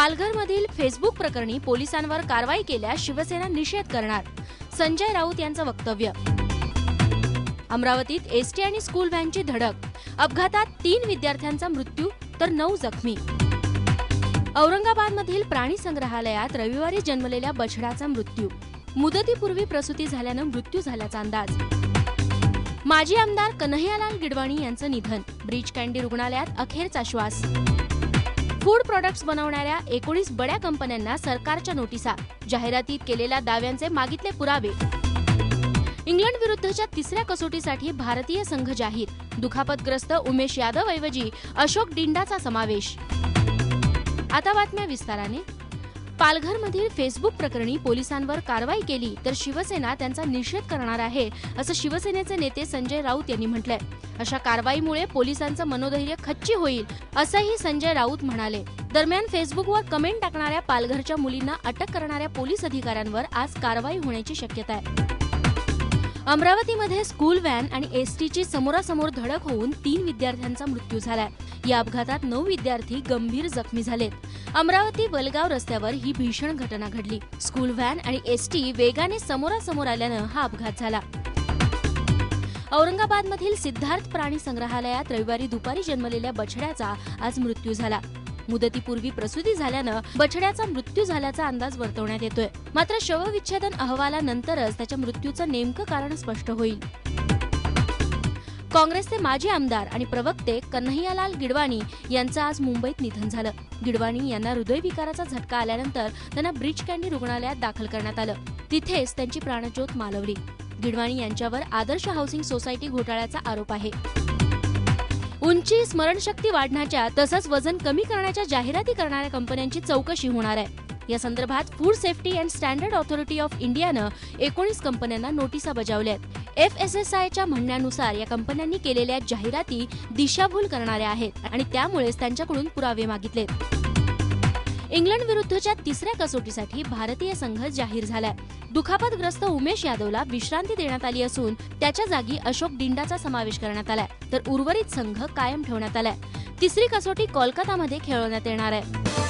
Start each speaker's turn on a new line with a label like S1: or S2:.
S1: पालघरमधील Facebook प्रकरणी पोलिसांवर कारवाई केल्यास शिवसेना निषेध करणार. संजय राऊत यांचं वक्तव्य. अमरावतीत एसटी आणि स्कूल व्हॅनची धडक. अपघातात तीन विद्यार्थ्यांचा मृत्यू तर नऊ जखमी. औरंगाबादमधील प्राणी संग्रहालयात रविवारी जन्मलेल्या बछड्याचा मृत्यू. मुदतीपूर्वी प्रसूती झाल्यानं मृत्यू झाल्याचा अंदाज. माजी आमदार कन्हैयालाल गिडवाणी यांचं निधन. ब्रीच कँडी रुग्णालयात अखेरचा श्वास. फूड प्रॉडक्ट्स बनवणाऱ्या एकोणीस बड्या कंपन्यांना सरकारच्या नोटिसा जाहिरातीत केलेल्या दाव्यांचे मागितले पुरावे. इंग्लंड विरुद्धच्या तिसऱ्या कसोटीसाठी भारतीय संघ जाहीर दुखापतग्रस्त उमेश यादव ऐवजी अशोक डिंडाचा समावेश. आता बातम्या विस्ताराने. पालघरमधील फेसबुक प्रकरणी पोलिसांवर कारवाई केली तर शिवसेना त्यांचा निषेध करणार आहे असं शिवसेनेचे नेते संजय राऊत यांनी म्हटलंय. अशा कारवाईमुळे पोलिसांचं मनोधैर्य खच्ची होईल असंही संजय राऊत म्हणाले. दरम्यान फेसबुकवर कमेंट टाकणाऱ्या पालघरच्या मुलींना अटक करणाऱ्या पोलीस अधिकाऱ्यांवर आज कारवाई होण्याची शक्यता आहे. अमरावतीमध्ये स्कूल व्हॅन आणि एसटीची समोरासमोर धडक होऊन तीन विद्यार्थ्यांचा मृत्यू झालाय. या अपघातात नऊ विद्यार्थी गंभीर जखमी झालेत. अमरावती वलगाव रस्त्यावर ही भीषण घटना घडली. स्कूल व्हॅन आणि एसटी वेगाने समोरासमोर आल्यानं हा अपघात झाला. औरंगाबादमधील सिद्धार्थ प्राणी संग्रहालयात रविवारी दुपारी जन्मलेल्या बछड्याचा आज मृत्यू झाला. मुदतीपूर्वी प्रसूती झाल्यानं बछड्याचा मृत्यू झाल्याचा अंदाज वर्तवण्यात येतोय. मात्र शवविच्छेदन अहवालानंतरच त्याच्या मृत्यूचं नेमकं कारण स्पष्ट होईल. काँग्रेसचे माजी आमदार आणि प्रवक्ते कन्हैयालाल गिडवाणी यांचं आज मुंबईत निधन झालं. गिडवाणी यांना हृदयविकाराचा झटका आल्यानंतर त्यांना ब्रिज कँडी रुग्णालयात दाखल करण्यात आलं. तिथेच त्यांची प्राणज्योत मालवली. गिडवाणी यांच्यावर आदर्श हाऊसिंग सोसायटी घोटाळ्याचा आरोप आहे. उंची स्मरणशक्ती वाढण्याच्या तसंच वजन कमी करण्याच्या जाहिराती करणाऱ्या कंपन्यांची चौकशी होणार आहे. या संदर्भात food safety and standard authority of इंडियानं एकोणीस कंपन्यांना नोटिसा बजावल्या आहेत. एफ एस एस आयच्या म्हणण्यानुसार या कंपन्यांनी केलेल्या जाहिराती दिशाभूल करणाऱ्या आहेत आणि त्यामुळेच त्यांच्याकडून पुरावे मागितलेत. इंग्लंड विरुद्धच्या तिसऱ्या कसोटीसाठी भारतीय संघ जाहीर झालाय. दुखापतग्रस्त उमेश यादवला विश्रांती देण्यात आली असून त्याच्या जागी अशोक डिंडाचा समावेश करण्यात आलाय. तर उर्वरित संघ कायम ठेवण्यात आलाय. तिसरी कसोटी कोलकातामध्ये खेळवण्यात येणार आहे.